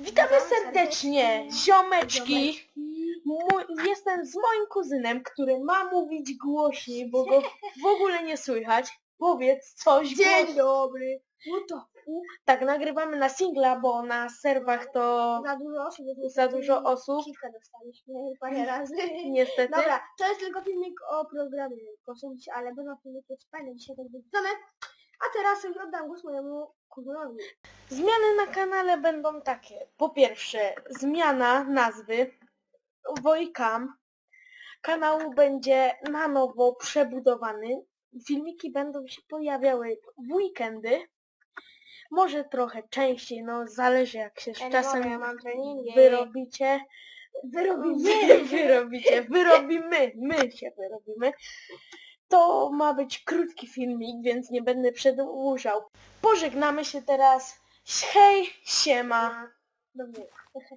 Nie, ziomeczki. Ziomeczki. Mój, jestem z moim kuzynem, który ma mówić głośniej, bo go w ogóle nie słychać. Powiedz coś Dzień głośno. dobry. No to Tak, nagrywamy na singla, bo na serwach to za dużo osób. jest za niestety dużo osób. Kiwkę dostaliśmy parę razy. Niestety. Dobra, to jest tylko filmik o programie Kosmici, ale będą filmiki jest fajne, dzisiaj tak wrzucamy. A teraz oddam głos mojemu Zmiany na kanale będą takie. Po pierwsze, zmiana nazwy Wojkam. Kanał będzie na nowo przebudowany. Filmiki będą się pojawiały w weekendy. Może trochę częściej, no zależy jak się z Ja czasem mam treningi. wyrobicie. Wyrobimy. wyrobicie, wyrobimy, my się wyrobimy. To ma być krótki filmik, więc nie będę przedłużał. Pożegnamy się teraz. Hej, siema. Dobra.